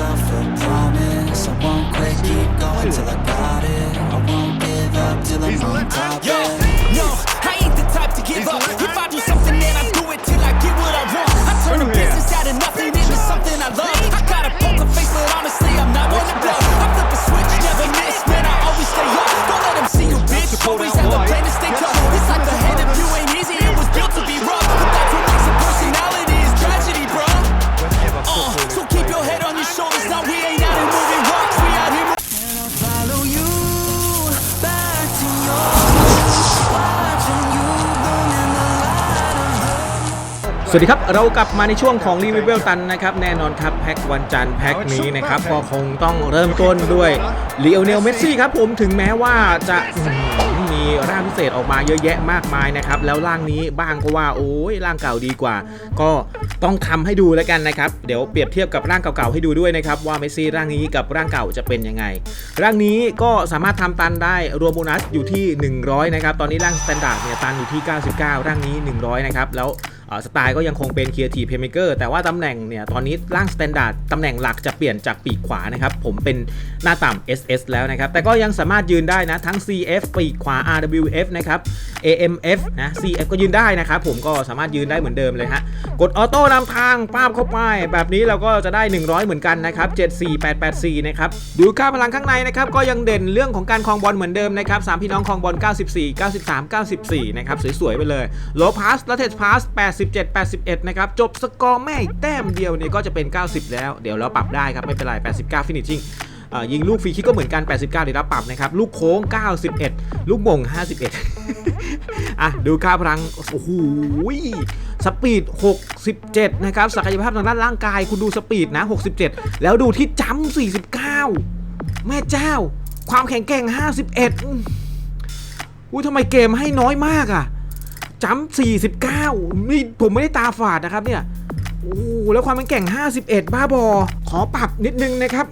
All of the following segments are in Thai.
myself a promise. I won't quit, keep going till I got it. I won't give up till I'm on top สวัสดีครับ เรากลับมาในช่วงของรีวิวเวลตันนะครับ แน่นอนครับ แพ็กวันจันทร์แพ็กนี้นะครับ ก็คงต้องเริ่มต้นด้วยลีโอเนลเมสซี่ครับผมถึงแม้ว่าจะอื้อหือมีร่างพิเศษออกมาเยอะแยะมากมายนะครับ แล้วร่างนี้บ้างก็ว่า โอ้ยร่างเก่าดีกว่า ก็ต้องทำให้ดูแล้วกันนะครับ เดี๋ยวเปรียบเทียบกับร่างเก่าๆให้ดูด้วยนะครับ ว่าเมสซี่ร่างนี้กับร่างเก่าจะเป็นยังไง ร่างนี้ก็สามารถทำตันได้รวมโบนัสอยู่ที่ 100 นะครับ ตอนนี้ร่างสแตนดาร์ดเนี่ยตันอยู่ที่ 99 ร่างนี้ 100 นะครับแล้วเอ่อ สไตล์ก็ยังคงเป็น Creative Playmaker แต่ว่าตำแหน่งเนี่ยตอนนี้ร่างสแตนดาร์ดตำแหน่งหลักจะเปลี่ยนจากปีกขวานะครับ ผมเป็นหน้าต่ำ SS แล้วนะครับ แต่ก็ยังสามารถยืนได้นะ ทั้ง CF ปีกขวา RWF นะครับ AMF นะ CF ก็ยืนได้นะครับ ผมก็สามารถยืนได้เหมือนเดิมเลยฮะ กดออโต้นำทางป้าบเข้าไป แบบนี้เราก็จะได้ 100 เหมือนกันนะครับ 74884 นะครับ ดูค่าพลังข้างในนะครับก็ยังเด่นเรื่องของการครองบอลเหมือนเดิมนะครับสามพี่น้องครองบอล94 93 94 นะครับสวยๆไปเลยโลพาสและเทสพาส87 81 นะครับ จบสกอร์แม่แต้มเดียวเนี่ยก็จะเป็น 90 แล้ว เดี๋ยวเราปรับได้ครับ ไม่เป็นไร 89 ฟินิชชิ่งยิงลูกฟรีคิกก็เหมือนกัน 89ได้รับปรับนะครับ ลูกโค้ง 91 ลูกบ่ง 51 อะ ดูค่าพลัง โอ้โห สปีด 67 นะครับ ศักยภาพทางด้านร่างกาย คุณดูสปีดนะ 67 แล้วดูที่จัมป์49 แม่เจ้า ความแข็งแกร่ง 51อืมอุ้ยทำไมเกมให้น้อยมากอะ จัมป์49นี่ผมไม่ได้ตาฝาดนะครับเนี่ย โอ้โหแล้วความเป็นแก่งห้าสิบเอ็ดบ้าบอ ขอปรับนิดนึงนะครับ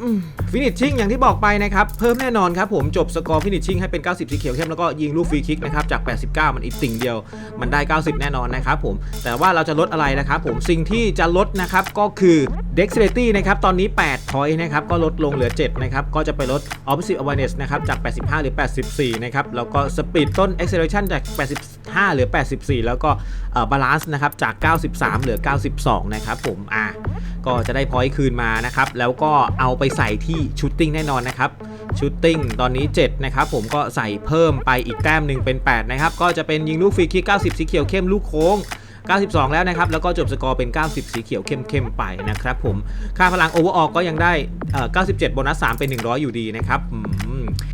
ฟินิชชิ่งอย่างที่บอกไปนะครับ เพิ่มแน่นอนครับผมจบสกอร์ฟินิชชิ่งให้เป็น 90 สีเขียวเข้มแล้วก็ยิงลูกฟรีคิกนะครับ จาก 89 มันอีกติ่งเดียว มันได้ 90 แน่นอนนะครับผมแต่ว่าเราจะลดอะไรนะครับผมสิ่งที่จะลดนะครับก็คือ dexterity นะครับตอนนี้ 8 point นะครับก็ลดลงเหลือ 7 นะครับ ก็จะไปลด offensive awareness นะครับจาก 85 หรือ 84 นะครับ แล้วก็ speed ต้น acceleration จาก 85เหลือ 84 แล้วก็เอ่อ balance นะครับจาก 93 เหลือ 92 นะครับผมอะก็จะได้ point คืนมานะครับ แล้วก็เอาไปใส่ที่ shooting แน่นอนนะครับ shooting ตอนนี้ 7 นะครับ ผมก็ใส่เพิ่มไปอีกแต้มหนึ่งเป็น 8 นะครับ ก็จะเป็นยิงลูกฟรีคิก 90 สีเขียวเข้มลูกโค้ง 92 แล้วนะครับ แล้วก็จบสกอร์เป็น 90 สีเขียวเข้มๆไปนะครับผมค่าพลังโอเวอร์ออก็ยังได้เอ่อ97 โบนัส 3 เป็น 100 อยู่ดีนะครับ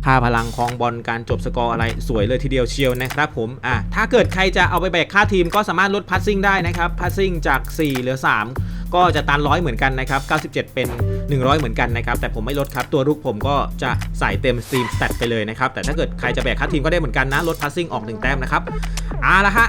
ค่าพลังคองบอลการจบสกอร์อะไรสวยเลยทีเดียวเชียวนะครับผมอะถ้าเกิดใครจะเอาไปแบกค่าทีมก็สามารถลดพัสซิ่งได้นะครับพัสซิ่งจาก 4 เหลือ 3 ก็จะตันร้อยเหมือนกันนะครับ 97 เป็น 100 เหมือนกันนะครับ แต่ผมไม่ลดครับตัวรุกผมก็จะใส่เต็มสตรีมสแตทไปเลยนะครับ แต่ถ้าเกิดใครจะแบกคัททีมก็ได้เหมือนกันนะลดพาสซิ่งออก 1 แต้มนะครับเอาละฮะ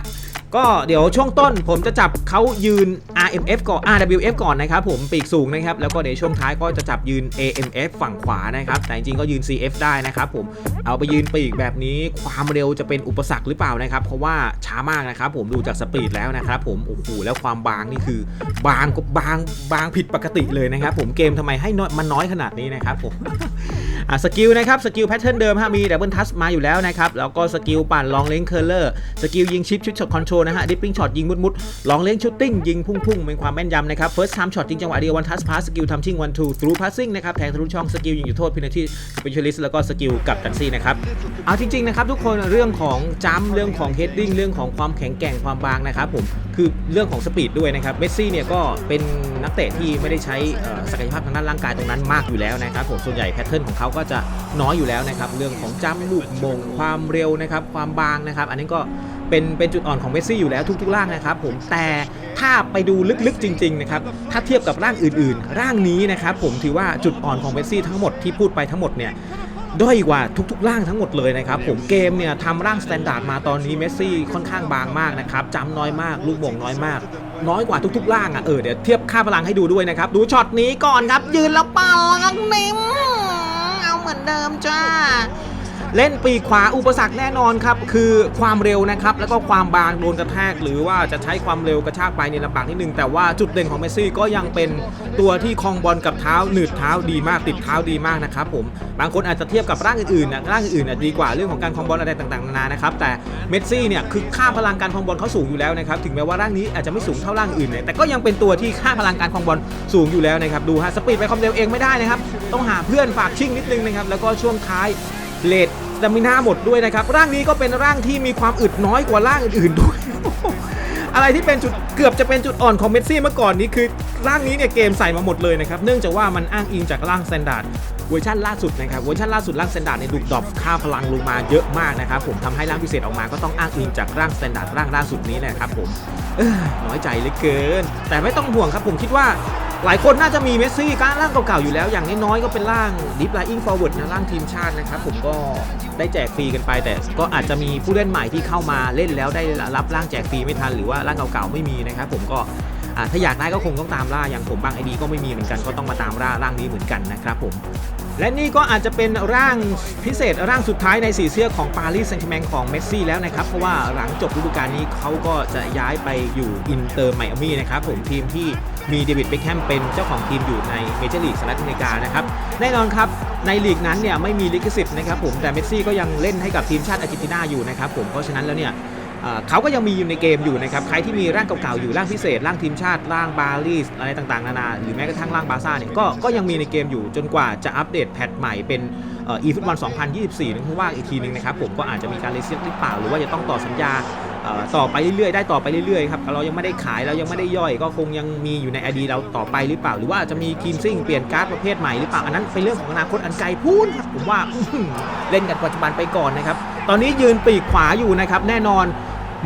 ก็เดี๋ยวช่วงต้นผมจะจับเขายืน RMF ก่อน RWF ก่อนนะครับผมปีกสูงนะครับแล้วก็ในช่วงท้ายก็จะจับยืน AMF ฝั่งขวานะครับแต่จริงๆก็ยืน CF ได้นะครับผมเอาไปยืนปีกแบบนี้ความเร็วจะเป็นอุปสรรคหรือเปล่านะครับ เพราะว่าช้ามากนะครับผมดูจากสปีดแล้วนะครับผมโอ้โหแล้วความบางนี่คือบางก็บางบางผิดปกติเลยนะครับผมเกมทำไมให้น้อยมันน้อยขนาดนี้นะครับผม อะสกิลนะครับสกิลแพทเทิร์นเดิมฮะมีดับเบิลทัชมาอยู่แล้วนะครับแล้วก็สกิลปั่นลองเล้งเคอร์เลอร์สกิลยิงชิปชุดช็อตคอนโทรลนะฮะดิปปิ้งช็อตยิงมุดมุดลองเล้งชุดติ้งยิงพุ่งพุ่งเป็นความแม่นยำนะครับเฟิร์สไทม์ช็อตยิงจังหวะเดียววันทัชพาสสกิลทำชิงวันทูทรูพาสซิ่งนะครับแทงทะลุช่องสกิลยิงอยู่โทษพินาทีสเปเชียลิสต์แล้วก็สกิลกับดันซี่นะครับเอาจริงๆนะครับทุกคนเรื่องของจัมป์เรื่องของเฮดดิ้งเรื่องของความแข็งแกร่งความบางนะครับผมคือเรื่องของสปีดด้วยนะครับเมสซี่เนี่ยก็เป็นนักเตะที่ไม่ได้ใช้ศักยภาพทางด้านร่างกายตรงนั้นมากอยู่แล้วนะครับผมส่วนใหญ่แพทเทิร์นของเขาก็จะน้อยอยู่แล้วนะครับ เรื่องของจ้ำลูกมงความเร็วนะครับ ความบางนะครับ อันนี้ก็เป็นเป็นจุดอ่อนของเมสซี่อยู่แล้วทุกๆร่างนะครับผมแต่ถ้าไปดูลึกๆจริงๆนะครับถ้าเทียบกับร่างอื่นๆ ร่างนี้นะครับผมถือว่าจุดอ่อนของเมสซี่ทั้งหมดที่พูดไปทั้งหมดเนี่ยด้อยกว่าทุกๆ ร่างทั้งหมดเลยนะครับผมเกมเนี่ยทำร่างสแตนดาร์ดมาตอนนี้เมสซี่ค่อนข้างบางมากนะครับจำน้อยมาก ลูกบ่งน้อยมาก น้อยกว่าทุกๆ ร่างอะเออเดี๋ยวเทียบค่าพลังให้ดูด้วยนะครับ ดูช็อตนี้ก่อนครับยืนแล้วเป่างักนิ่ม เหมือนเดิมจ้า เล่นปีกขวาอุปสรรคแน่นอนครับ คือความเร็วนะครับ แล้วก็ความบางโดนกระแทก หรือว่าจะใช้ความเร็วกระชากไปในยลำบากนิดนึง แต่ว่าจุดเด่นของเมสซี่ก็ยังเป็นตัวที่คลองบอลกับเท้าหนืดเท้าดีมากติดเท้าดีมากนะครับผมบางคนอาจจะเทียบกับร่างอื่นๆนะร่างอื่นๆนะดีกว่าเรื่องของการคลองบอลอะไรต่างๆนานานะครับแต่เมสซี่เนี่ยคือค่าพลังการคลองบอลเขาสูงอยู่แล้วนะครับถึงแม้ว่าร่างนี้อาจจะไม่สูงเท่าร่างอื่นเนี่ยแต่ก็ยังเป็นตัวที่ค่าพลังการคลองบอลสูงอยู่แล้วนะครับดูฮะสปีดไปความเร็วเองไม่ได้นะครับต้องหาเพื่อนฝากชิ่งนิดนึงนะครับแล้วก็ช่วงท้ายเลด สตามิน่าหมดด้วยนะครับ ร่างนี้ก็เป็นร่างที่มีความอึดน้อยกว่าร่างอื่นๆด้วย อะไรที่เป็นจุดเกือบจะเป็นจุดอ่อนของเมสซี่เมื่อก่อนนี้คือร่างนี้เนี่ยเกมใส่มาหมดเลยนะครับ เนื่องจากว่ามันอ้างอิงจากร่างสแตนดาร์ดเวอร์ชันล่าสุดนะครับเวอร์ชันล่าสุดร่างสแตนดาร์ดเนี่ยดูดดรอปค่าพลังลงมาเยอะมากนะครับผมทำให้ร่างพิเศษออกมาก็ต้องอ้างอิงจากร่างสแตนดาร์ดร่างล่าสุดนี้นะครับผมน้อยใจเหลือเกิน แต่ไม่ต้องห่วงครับผมคิดว่า หลายคนน่าจะมีเมสซี่การ่างเก่าๆอยู่แล้ว อย่างน้อยๆก็เป็นร่างดิฟไลอิงฟอร์เวิร์ดนะร่างทีมชาตินะครับผมก็ได้แจกฟรีกันไป แต่ก็อาจจะมีผู้เล่นใหม่ที่เข้ามาเล่นแล้วได้รับร่างแจกฟรีไม่ทันหรือว่าร่างเก่าๆไม่มีนะครับผมก็ถ้าอยากได้ก็คงต้องตามล่าอย่างผมบางไอดีก็ไม่มีเหมือนกันก็ต้องมาตามล่าร่างนี้เหมือนกันนะครับผม และนี่ก็อาจจะเป็นร่างพิเศษร่างสุดท้ายในสีเสื้อของปารีสแซงต์แชร์แมงของเมสซี่แล้วนะครับ เพราะว่าหลังจบฤดูกาลนี้เขาก็จะย้ายไปอยู่อินเตอร์ไมอามี่นะครับผมทีมที่มีเดวิดเบคแฮมเป็นเจ้าของทีมอยู่ในเมเจอร์ลีกสหรัฐอเมริกานะครับ แน่นอนครับในลีกนั้นเนี่ยไม่มีลิขสิทธิ์นะครับผมแต่เมสซี่ก็ยังเล่นให้กับทีมชาติอาร์เจนตินาอยู่นะครับผมเพราะฉะนั้นแล้วเนี่ย เขาก็ยังมีอยู่ในเกมอยู่นะครับ ใครที่มีร่างเก่าๆอยู่ร่างพิเศษร่างทีมชาติร่างบาลีสอะไรต่างๆ นานาหรือแม้กระทั่งร่างบาซ่าเนี่ยก็ก็ยังมีในเกมอยู่จนกว่าจะอัปเดตแพทใหม่เป็นอีฟุตบอล 2024นึงว่าอีกทีนึงนะครับผมก็อาจจะมีการเลเซียหรือเปล่า หรือว่าจะต้องต่อสัญญาต่อไปเรื่อยๆ ได้ต่อไปเรื่อยๆครับเรายังไม่ได้ขายเรายังไม่ได้ย่อย ก็คงยังมีอยู่ในอดีเราต่อไปหรือเปล่า หรือว่าจะมีทีมซิ่งเปลี่ยนการ์ดประเภทใหม่หรือเปล่าอันนั้นเป็นเรื่องของอนาคตอันไกลพูนครับผมว่าเล่นกันปัจจุบันไปก่อนนะครับตอนนี้ยืนปีกขวาอยู่นะครับแน่นอน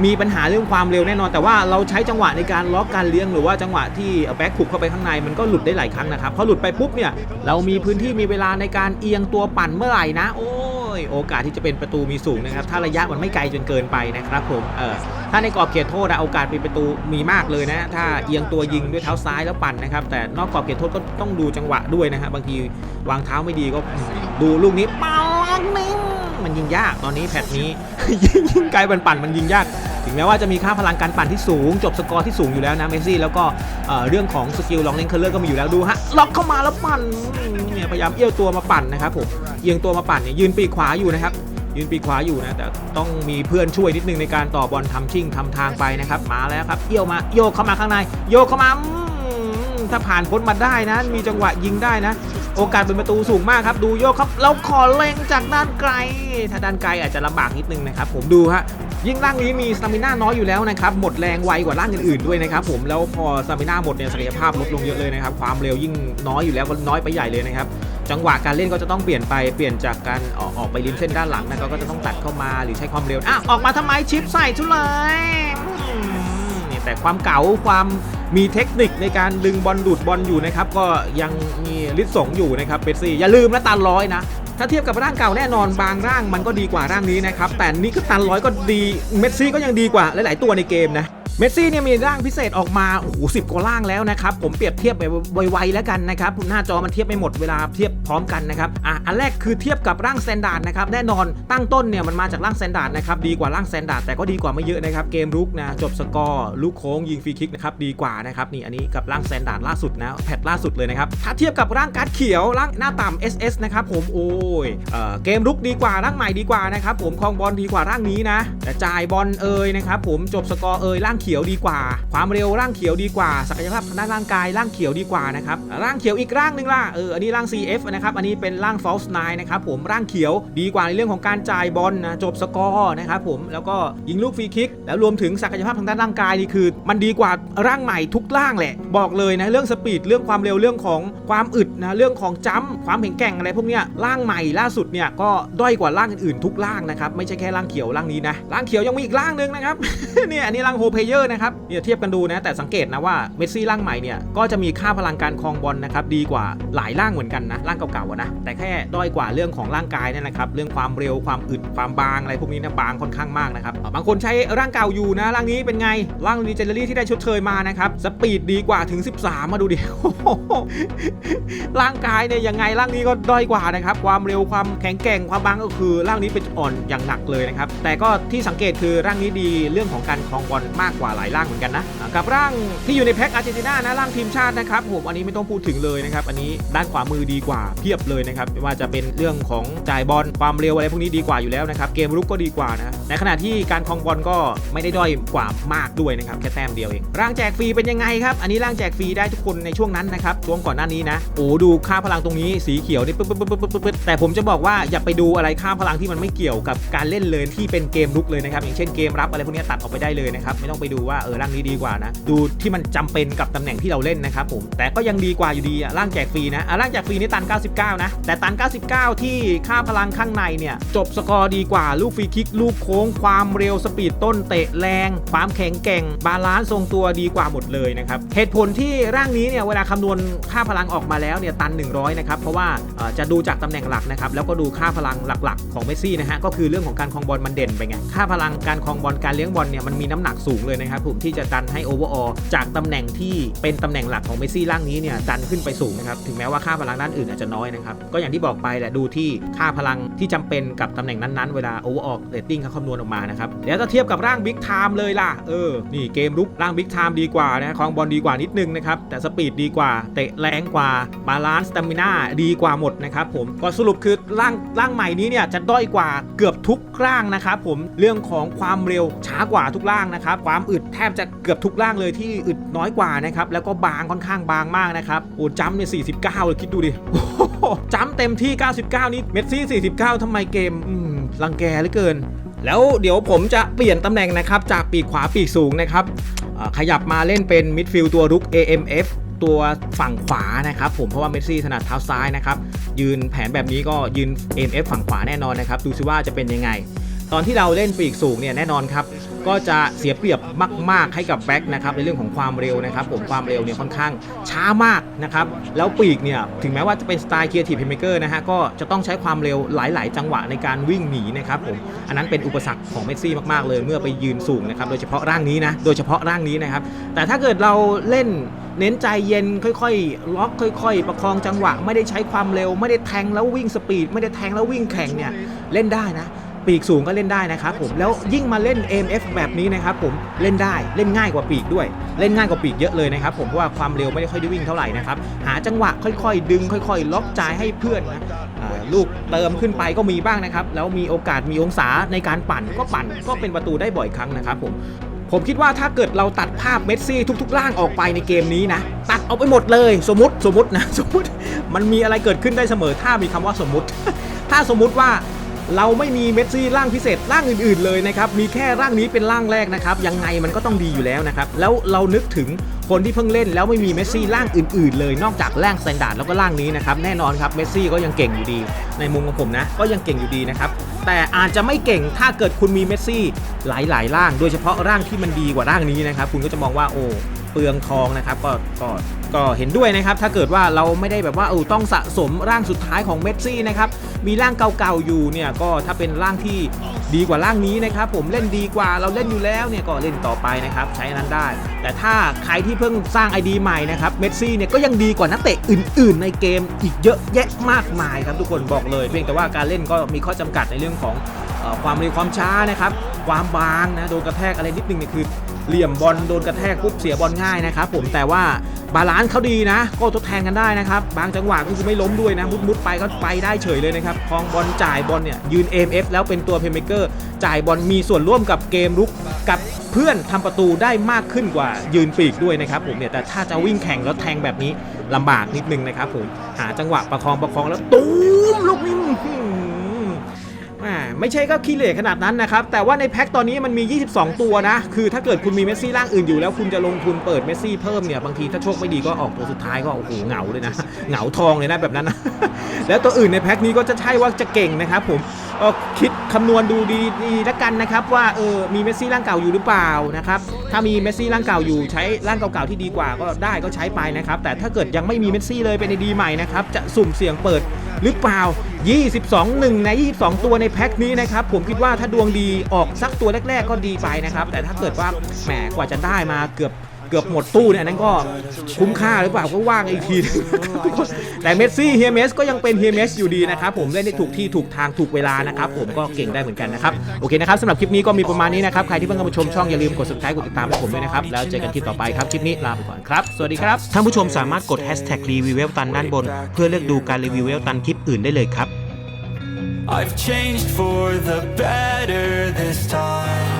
มีปัญหาเรื่องความเร็วแน่นอน แต่ว่าเราใช้จังหวะในการล็อกการเลี้ยงหรือว่าจังหวะที่แบ็คขุกเข้าไปข้างในมันก็หลุดได้หลายครั้งนะครับพอหลุดไปปุ๊บเนี่ยเรามีพื้นที่มีเวลาในการเอียงตัวปั่นเมื่อไหร่นะ โอ้ยโอกาสที่จะเป็นประตูมีสูงนะครับ ถ้าระยะมันไม่ไกลจนเกินไปนะครับผมเออถ้าในกรอบเขตโทษอะโอกาสเป็นประตูมีมากเลยนะ ถ้าเอียงตัวยิงด้วยเท้าซ้ายแล้วปั่นนะครับ แต่นอกกรอบเขตโทษก็ต้องดูจังหวะด้วยนะฮะบางทีวางเท้าไม่ดีก็ดูลูกนี้ป้านิ่งมันยิงยากตอนนี้แพทนี้ ยิงยิงไกลปั่นๆมันยิงยาก ถึงแม้ว่าจะมีค่าพลังการปั่นที่สูง จบสกอร์ที่สูงอยู่แล้วนะเมสซี่แล้วก็เรื่องของสกิลลองเลนเคอร์เลอร์ก็มีอยู่แล้วดูฮะล็อกเข้ามาแล้วปั่นเนี่ยพยายามเอี้ยวตัวมาปั่นนะครับผมเอียงตัวมาปั่นเนี่ยยืนปีกขวาอยู่นะครับยืนปีกขวาอยู่นะแต่ต้องมีเพื่อนช่วยนิดนึงในการต่อบอลทำชิ่งทำทางไปนะครับมาแล้วครับเอี้ยวมาโยกเข้ามาข้างใน โยกเข้ามาถ้าผ่านพ้นมาได้นะ มีจังหวะยิงได้นะ โอกาสเป็นประตูสูงมากครับ ดูโยกครับเราขอเล็งจากด้านไกล ถ้าด้านไกลอาจจะลำบากนิดนึงนะครับ ผมดูฮะ ยิ่งร่างนี้มีสตามิน่าน้อยอยู่แล้วนะครับหมดแรงไวกว่าร่างอื่นๆด้วยนะครับผมแล้วพอสตามิน่าหมดเนี่ยศักยภาพลดลงเยอะเลยนะครับความเร็วยิ่งน้อยอยู่แล้วก็น้อยไปใหญ่เลยนะครับจังหวะการเล่นก็จะต้องเปลี่ยนไปเปลี่ยนจากการออกออกไปริมเส้นด้านหลังนะก็จะต้องตัดเข้ามาหรือใช้ความเร็วอะออกมาทำไมชิปใส่ทุเลยนี่แต่ความเก๋าความมีเทคนิคในการดึงบอลดูดบอลอยู่นะครับก็ยังมีลิสสงอยู่นะครับเปซี่อย่าลืมนะตันร้อยนะ ถ้าเทียบกับร่างเก่าแน่นอนบางร่างมันก็ดีกว่าร่างนี้นะครับแต่นี่ก็ตันร้อยก็ดีเมสซี่ก็ยังดีกว่าหลาย ๆ ตัวในเกมนะ เมสซี่เนี่ยมีร่างพิเศษออกมาโอ้โหสิกว่าร่างแล้วนะครับ ผมเปรียบเทียบไปไวๆแล้วกันนะครับ หน้าจอมันเทียบไม่หมดเวลาเทียบพร้อมกันนะครับอะอันแรกคือเทียบกับร่างแตนดาร์ดนะครับแน่นอนตั้งต้นเนี่ยมันมาจากร่างแตนดาร์ดนะครับดีกว่าร่างแตนดาร์ดแต่ก็ดีกว่าไม่เยอะนะครับเกมรุกนะจบสกอร์ลูกโค้งยิงฟรีคิกนะครับดีกว่านะครับนี่อันนี้กับร่างแตนดาร์ดล่าสุดนะแพทล่าสุดเลยนะครับถ้าเทียบกับร่างการ์ดเขียวร่างหน้าต่ำ SS นะครับผมโอ้ยเอ่อเกมรุกดีกว่าร่างใหม่ดีกว่านะครับผมครองบอลดีกว่าร่างนี้นะแต่จ่ายบอลเอ่ยนะครับผมจบสกอร์เอ่ยร่างเขียวดีกว่า ความเร็วร่างเขียวดีกว่า ศักยภาพทางด้านร่างกายร่างเขียวดีกว่านะครับร่างเขียวอีกร่างหนึ่งล่ะเอออันนี้ร่าง CF นะครับอันนี้เป็นร่าง False 9นะครับผมร่างเขียวดีกว่าในเรื่องของการจ่ายบอลนะจบสกอร์นะครับผมแล้วก็ยิงลูกฟรีคิก แล้วรวมถึงศักยภาพทางด้านร่างกายนี่คือ มันดีกว่าร่างใหม่ทุกร่างแหละ บอกเลยนะเรื่องสปีดเรื่องความเร็วเรื่องของความอึดนะเรื่องของจัมป์ความแข็งแกร่งอะไรพวกเนี้ยร่างใหม่ล่าสุดเนี่ยก็ด้อยกว่าร่างอื่นๆทุกร่างนะครับไม่ใช่แค่ร่างเขียวร่างนี้นะร่างเขียวยังมีอีกร่างหนึงนะครับเนี่ยอันนี้ร่างโฮเพยเยอร์นะครับเนี่ยเทียบกันดูนะ แต่สังเกตนะว่าเมสซี่ร่างใหม่เนี่ยก็จะมีค่าพลังการครองบอลนะครับดีกว่าหลายร่างเหมือนกันนะร่างเก่าๆนะแต่แค่ด้อยกว่าเรื่องของร่างกายเนี่ยนะครับเรื่องความเร็วความอึดความบางอะไรพวกนี้นะบางค่อนข้างมากนะครับบางคนใช้ร่างเก่าอยู่นะร่างนี้เป็นไงร่างลีเจนเดอรี่ที่ได้ชดเชยมานะครับสปีดดีกว่าถึง 13 มาดูดิร่างกายเนี่ยยังไงร่างนี้ก็ด้อยกว่านะครับความเร็วความแข็งแกร่งความบางก็คือร่างนี้เป็นอ่อนอย่างหนักเลยนะครับแต่ก็ที่สังเกตคือร่างนี้ดีเรื่องของการครองบอลมากกว่าหลายร่างเหมือนกันนะกับร่างที่อยู่ในแพ็คอาร์เจนตินานะร่างทีมชาตินะครับผมอันนี้ไม่ต้องพูดถึงเลยนะครับอันนี้ด้านขวามือดีกว่าเพียบเลยนะครับไม่ว่าจะเป็นเรื่องของจ่ายบอลความเร็วอะไรพวกนี้ดีกว่าอยู่แล้วนะครับเกมรุกก็ดีกว่านะในขณะที่การคองบอลก็ไม่ได้ด้อยกว่ามากด้วยนะครับแค่แต้มเดียวเองร่างแจกฟรีเป็นยังไงครับอันนี้ร่างแจกฟรีได้ทุกคนในช่วงนั้นนะครับช่วงก่อนหน้านี้นะโอ้ดูค่าพลังตรงนี้สีเขียวนี่ปึ๊บปึ๊บปึ๊บปึ๊บปึ๊บปึ๊บแต่ผมจะบอกว่าอย่าไปดูอะไรค่าพลังที่มันไม่เกี่ยวกับการเล่นเลยที่เป็นเกมรุกเลยนะครับอย่างเช่นเกมรับอะไรพวกนี้ตัดออกไปได้เลยนะครับไม่ต้องไปดูว่าเออร่างนี้ดีกว่านะ ดูที่มันจำเป็นกับตำแหน่งที่เราเล่นนะครับผมแต่ก็ยังดีกว่าอยู่ดีอะร่างแจกฟรีนะอะร่างแจกฟรีนี่ตัน 99 นะ แต่ตัน 99 ที่ค่าพลังข้างในเนี่ยจบสกอร์ดีกว่าลูกฟรีคิกลูกโค้งความเร็วสปีดต้นเตะแรง ความแข็งแกร่งบาลานซ์ทรงตัวดีกว่าหมดเลยนะครับเหตุผลที่ร่างนี้เนี่ยเวลาคำนวณค่าพลังออกมาแล้วเนี่ยตัน 100 นะครับเพราะว่าจะดูจากตำแหน่งหลักนะครับแล้วก็ดูค่าพลังหลักๆ ของเมสซี่นะฮะก็คือเรื่องของการครองบอลมันเด่นไปไงค่าพลังการครองบอลการเลี้ยงบอลเนี่ยมันมีน้ำหนักสูงเลยนะครับผมที่จะดันให้โอเวอร์ออจากตำแหน่งที่เป็นตำแหน่งหลักของเมสซี่ร่างนี้เนี่ยดันขึ้นไปสูงนะครับถึงแม้ว่าค่าพลังด้านอื่นอาจจะน้อยนะครับก็อย่างที่บอกไปแหละดูที่ค่าพลังที่จำเป็นกับตำแหน่งนั้นๆ เวลาโอเวอร์ออเรตติ้งเขาคำนวณออกมานะครับเดี๋ยวจะเทียบกับร่างบิ๊กไทม์เลยล่ะเออนี่เกมรุกร่างบิ๊กไทม์ดีกว่านะครองบอลดีกว่านิดนึงนะครับแต่สปีดดีกว่าเตะแรงกว่าบาลานซ์สตมิน่าดีกว่าหมดนะครับผมก็สรุปคือร่างร่างใหม่นี้เนี่ยจะด้อยกว่าเกือบทุกร่างนะครับผมเรื่องของความเร็วช้ากว่าทุกร่างนะครับความอึดแทบจะเกือบทุกร่างเลยที่อึดน้อยกว่านะครับ แล้วก็บางค่อนข้างบางมากนะครับโอ้จัมเนี่ย 49 เลยคิดดูดิจัมเต็มที่ 99 นี่เมสซี่49ทำไมเกมอืมรังแกเหลือเกิน แล้วเดี๋ยวผมจะเปลี่ยนตำแหน่งนะครับจากปีกขวาปีกสูงนะครับขยับมาเล่นเป็นมิดฟิลด์ตัวรุก AMF ตัวฝั่งขวานะครับผมเพราะว่าเมสซี่ถนัดเท้าซ้ายนะครับยืนแผนแบบนี้ก็ยืน AMF ฝั่งขวาแน่นอนนะครับดูซิว่าจะเป็นยังไง ตอนที่เราเล่นปีกสูงเนี่ยแน่นอนครับก็จะเสียเปรียบมาก ๆ ให้กับแบ็คนะครับในเรื่องของความเร็วนะครับผมความเร็วเนี่ยค่อนข้างช้ามากนะครับแล้วปีกเนี่ยถึงแม้ว่าจะเป็นสไตล์เคียร์ทีเพเมเกอร์นะฮะก็จะต้องใช้ความเร็วหลาย ๆ จังหวะในการวิ่งหนีนะครับผมอันนั้นเป็นอุปสรรคของเมสซี่มาก ๆ เลยเมื่อไปยืนสูงนะครับโดยเฉพาะร่างนี้นะโดยเฉพาะร่างนี้นะครับแต่ถ้าเกิดเราเล่นเน้นใจเย็นค่อยๆ ล็อกค่อย ๆ ประคองจังหวะ ไม่ได้ใช้ความเร็ว ไม่ได้แทงแล้ววิ่งสปีด ไม่ได้แทงแล้ววิ่งแข่งเนี่ยเล่นได้นะ ปีกสูงก็เล่นได้นะครับผมแล้วยิ่งมาเล่น AMF แบบนี้นะครับผมเล่นได้เล่นง่ายกว่าปีกด้วย เล่นง่ายกว่าปีกเยอะเลยนะครับผมเพราะว่าความเร็วไม่ได้ค่อยได้วิ่งเท่าไหร่นะครับหาจังหวะค่อยๆ ดึงค่อยๆ ล็อกจ่ายให้เพื่อนนะลูกเติมขึ้นไปก็มีบ้างนะครับแล้วมีโอกาสมีองศาในการปั่นก็ปั่นก็เป็นประตูได้บ่อยครั้งนะครับผมผมคิดว่าถ้าเกิดเราตัดภาพเมสซี่ทุกๆร่างออกไปในเกมนี้นะ ตัดออกไปหมดเลยสมมติสมมตินะสมมติมันมีอะไรเกิดขึ้นได้เสมอถ้ามีคำว่าสมมติ ถ้าสมมติว่า เราไม่มีเมสซี่ร่างพิเศษร่างอื่นๆเลยนะครับ มีแค่ร่างนี้เป็นร่างแรกนะครับ ยังไงมันก็ต้องดีอยู่แล้วนะครับ แล้วเรานึกถึงคนที่เพิ่งเล่นแล้วไม่มีเมสซี่ร่างอื่นๆ เลยนอกจากร่างสแตนดาร์ดแล้วก็ร่างนี้นะครับแน่นอนครับเมสซี่ก็ยังเก่งอยู่ดี ในมุมของผมนะ ก็ยังเก่งอยู่ดีนะครับแต่อาจจะไม่เก่งถ้าเกิดคุณมีเมสซี่หลายๆร่าง โดยเฉพาะร่างที่มันดีกว่าร่างนี้นะครับคุณก็จะมองว่าโอ้เปลืองทองนะครับก็ก็ ก็เห็นด้วยนะครับ ถ้าเกิดว่าเราไม่ได้แบบว่าเออต้องสะสมร่างสุดท้ายของเมสซี่นะครับ มีร่างเก่าๆอยู่เนี่ยก็ถ้าเป็นร่างที่ดีกว่าร่างนี้นะครับ ผมเล่นดีกว่าเราเล่นอยู่แล้วเนี่ยก็เล่นต่อไปนะครับ ใช้นั้นได้ แต่ถ้าใครที่เพิ่งสร้าง ID ใหม่นะครับเมสซี่เนี่ยก็ยังดีกว่านักเตะอื่น ๆ ในเกมอีกเยอะแยะมากมายครับทุกคนบอกเลยเพียงแต่ว่าการเล่นก็มีข้อจำกัดในเรื่องของความเร็วความช้านะครับ ความบางนะโดนกระแทกอะไรนิดนึงเนี่ยคือ เหลี่ยมบอลโดนกระแทกปุ๊บเสียบอลง่ายนะครับผมแต่ว่าบาลานซ์เขาดีนะ ก็ทดแทนกันได้นะครับบางจังหวะก็คือไม่ล้มด้วยนะมุดมุดๆไปก็ไปได้เฉยเลยนะครับคลองบอลจ่ายบอลเนี่ยยืน AMF แล้วเป็นตัวเพย์เมเกอร์จ่ายบอลมีส่วนร่วมกับเกมรุกกับเพื่อนทำประตูได้มากขึ้นกว่ายืนปีกด้วยนะครับผมเนี่ยแต่ถ้าจะวิ่งแข่งแล้วแทงแบบนี้ลำบากนิดนึงนะครับผมหาจังหวะประคองประคองแล้วตูมลูกนี้ ไม่ใช่ก็ขี้เหร่ขนาดนั้นนะครับ แต่ว่าในแพ็คตอนนี้มันมี 22 ตัวนะ คือถ้าเกิดคุณมีเมสซี่ร่างอื่นอยู่แล้วคุณจะลงทุนเปิดเมสซี่เพิ่มเนี่ย บางทีถ้าโชคไม่ดีก็ออกตัวสุดท้ายก็โอ้โหเหงาเลยนะ เหงาทองเลยนะแบบนั้นนะ แล้วตัวอื่นในแพ็คนี้ก็จะใช่ว่าจะเก่งนะครับผม ก็คิดคำนวณดูดีดีแล้วกันนะครับ ว่าเออมีเมสซี่ร่างเก่าอยู่หรือเปล่านะครับถ้ามีเมสซี่ร่างเก่าอยู่ใช้ร่างเก่าๆที่ดีกว่าก็ได้ก็ใช้ไปนะครับ แต่ถ้าเกิดยังไม่มีเมสซี่เลยเป็นไอดีใหม่นะครับจะสุ่มเสี่ยงเปิดหรือเปล่า 22 1 ใน 22 ตัวในแพ็คนี้นะครับ ผมคิดว่าถ้าดวงดีออกสักตัวแรก ๆ ก็ดีไปนะครับ แต่ถ้าเกิดว่าแหมกว่าจะได้มาเกือบ เกือบหมดตู้เนี่ยอันนั้นก็คุ้มค่าหรือเปล่าก็ว่างอีกทีแต่เมสซี่เฮียเมสก็ยังเป็นเฮียเมสอยู่ดีนะครับผมเล่นได้ถูกที่ถูกทางถูกเวลานะครับผมก็เก่งได้เหมือนกันนะครับโอเคนะครับสำหรับคลิปนี้ก็มีประมาณนี้นะครับใครที่เพิ่งเข้ามาชมช่องอย่าลืมกด subscribe กดติดตามให้ผมด้วยนะครับแล้วเจอกันคลิปต่อไปครับคลิปนี้ลาไปก่อนครับสวัสดีครับท่านผู้ชมสามารถกด hashtag รีวิวเวลตันด้านบน เพื่อเลือกดูการรีวิวเวลตันคลิปอื่นได้เลยครับ I've changed for the better this time.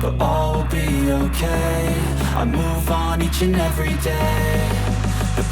But all will be okay. I move on each and every day.